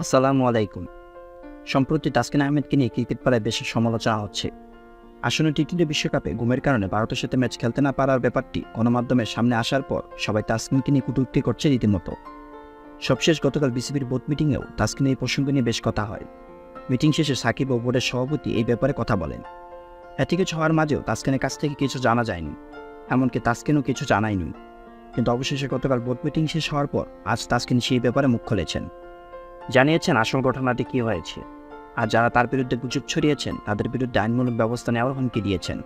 আসসালামু আলাইকুম। সম্প্রতি তাসকিন আহমেদকে নিয়ে ক্রিকেট পাড়ায় বেশি সমালোচনা হচ্ছে। আসন্ন টি টোয়েন্টি বিশ্বকাপে ঘুমের কারণে ভারতের সাথে ম্যাচ খেলতে না পারার ব্যাপারটি গণমাধ্যমের সামনে আসার পর সবাই তাসকিনকে নিয়ে কুটুক্তি করছে রীতিমতো। সবশেষ গতকাল বিসিবির বোর্ড মিটিংয়েও তাসকিন এই প্রসঙ্গ নিয়ে বেশ কথা হয়। মিটিং শেষে সাকিব ও বোর্ডের সভাপতি এই ব্যাপারে কথা বলেন। এত কিছু হওয়ার মাঝেও তাসকিনের কাছ থেকে কিছু জানা যায়নি। এমনকি তাসকিনও কিছু জানায়নি। কিন্তু অবশেষে গতকাল বোর্ড মিটিং শেষ হওয়ার পর আজ তাসকিন সেই ব্যাপারে মুখ খুলেছেন। জানিয়েছেন আসল ঘটনাটি কী হয়েছে। আর যারা তার বিরুদ্ধে গুজব ছড়িয়েছেন, তাদের বিরুদ্ধে আইনমূলক ব্যবস্থা নেওয়ার হুমকি দিয়েছেন।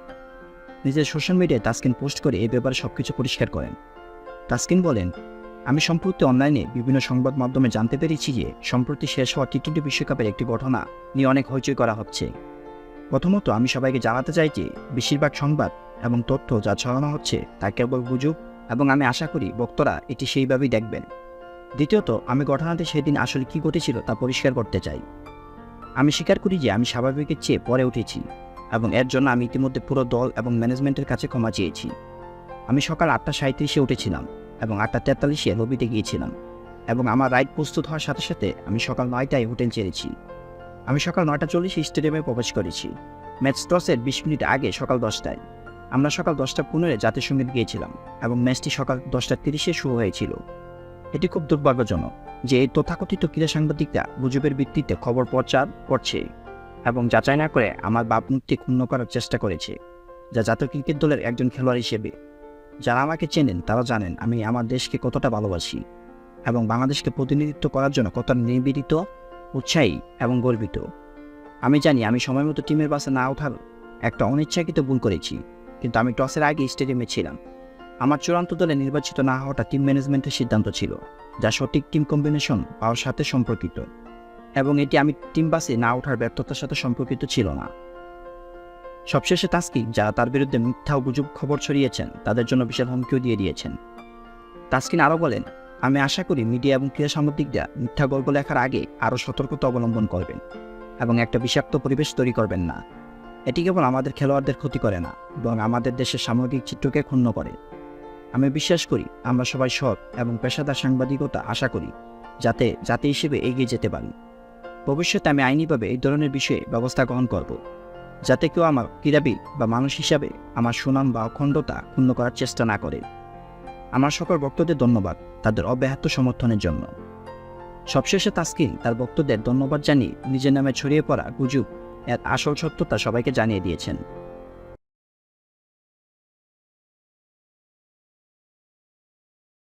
নিজের সোশ্যাল মিডিয়ায় তাসকিন পোস্ট করে এই ব্যাপারে সবকিছু পরিষ্কার করেন। তাসকিন বলেন, আমি সম্প্রতি অনলাইনে বিভিন্ন সংবাদ মাধ্যমে জানতে পেরেছি যে, সম্প্রতি শেষ হওয়া টি টোয়েন্টি বিশ্বকাপের একটি ঘটনা নিয়ে অনেক হইচই করা হচ্ছে। প্রথমত, আমি সবাইকে জানাতে চাই যে, বেশিরভাগ সংবাদ এবং তথ্য যা ছড়ানো হচ্ছে তা কেবল গুজব এবং আমি আশা করি বক্তরা এটি সেইভাবেই দেখবেন। দ্বিতীয়ত, আমি ঘটনাটি সেদিন আসলে কি ঘটেছিল তা পরিষ্কার করতে চাই। আমি স্বীকার করি যে আমি স্বাভাবিকের চেয়ে পরে উঠেছি এবং এর জন্য আমি ইতিমধ্যে পুরো দল এবং ম্যানেজমেন্টের কাছে ক্ষমা চেয়েছি। আমি সকাল আটটা সাঁত্রিশে উঠেছিলাম এবং আটটা তেতাল্লিশে লবিতে গিয়েছিলাম এবং আমার রাইড প্রস্তুত হওয়ার সাথে সাথে আমি সকাল নয়টায় হোটেল ছেড়েছি। আমি সকাল নয়টা চল্লিশে স্টেডিয়ামে প্রবেশ করেছি। ম্যাচ টসের বিশ মিনিট আগে সকাল দশটায়। আমরা সকাল দশটা পনেরো জাতীয় সংগীত গিয়েছিলাম এবং ম্যাচটি সকাল দশটা তিরিশে শুরু হয়েছিল। এটি খুব দুর্ভাগ্যজনক যে এই তথাকথিত ক্রীড়া সাংবাদিকরা গুজবের ভিত্তিতে খবর প্রচার করছে এবং যাচাই না করে আমার ভাবমূর্তি ক্ষুণ্ণ করার চেষ্টা করেছে, যা জাতীয় ক্রিকেট দলের একজন খেলোয়াড় হিসেবে। যারা আমাকে চেনেন, তারা জানেন আমি আমার দেশকে কতটা ভালোবাসি এবং বাংলাদেশকে প্রতিনিধিত্ব করার জন্য কতটা নিবেদিত, উৎসাহী এবং গর্বিত। আমি জানি আমি সময় মতো টিমের বাসে না ওঠার একটা অনিচ্ছাকৃত ভুল করেছি, কিন্তু আমি টসের আগে স্টেডিয়ামে ছিলাম। আমার চূড়ান্ত দলে নির্বাচিত না হওয়াটা টিম ম্যানেজমেন্টের সিদ্ধান্ত ছিল, যা সঠিক টিম কম্বিনেশন পাওয়ার সাথে সম্পর্কিত, এবং এটি আমি টিম বাসে না ওঠার ব্যর্থতার সাথে সম্পর্কিত ছিল না। সবশেষে তাস্কিন, যারা তার বিরুদ্ধে মিথ্যা গুজব খবর ছড়িয়েছেন, তাদের জন্য বিশাল হুমকিও দিয়ে দিয়েছেন। তাস্কিন আরও বলেন, আমি আশা করি মিডিয়া এবং ক্রীড়া সাংবাদিকরা মিথ্যা গল্প লেখার আগে আরও সতর্কতা অবলম্বন করবেন এবং একটা বিষাক্ত পরিবেশ তৈরি করবেন না। এটি কেবল আমাদের খেলোয়াড়দের ক্ষতি করে না, বরং আমাদের দেশের সামগ্রিক চিত্রকে ক্ষুণ্ণ করে। আমি বিশ্বাস করি, আমরা সবাই সৎ এবং পেশাদার সাংবাদিকতা আশা করি, যাতে জাতি হিসেবে এগিয়ে যেতে পারি। ভবিষ্যতে আমি আইনিভাবে এই ধরনের বিষয়ে ব্যবস্থা গ্রহণ করব, যাতে কেউ আমার ক্রীড়াবিদ বা মানুষ হিসাবে আমার সুনাম বা অখণ্ডতা ক্ষুণ্ণ করার চেষ্টা না করে। আমার সকল ভক্তদের ধন্যবাদ তাদের অব্যাহত সমর্থনের জন্য। সবশেষে তাস্কিন তার ভক্তদের ধন্যবাদ জানিয়ে নিজের নামে ছড়িয়ে পড়া গুজব এর আসল সত্যতা সবাইকে জানিয়ে দিয়েছেন।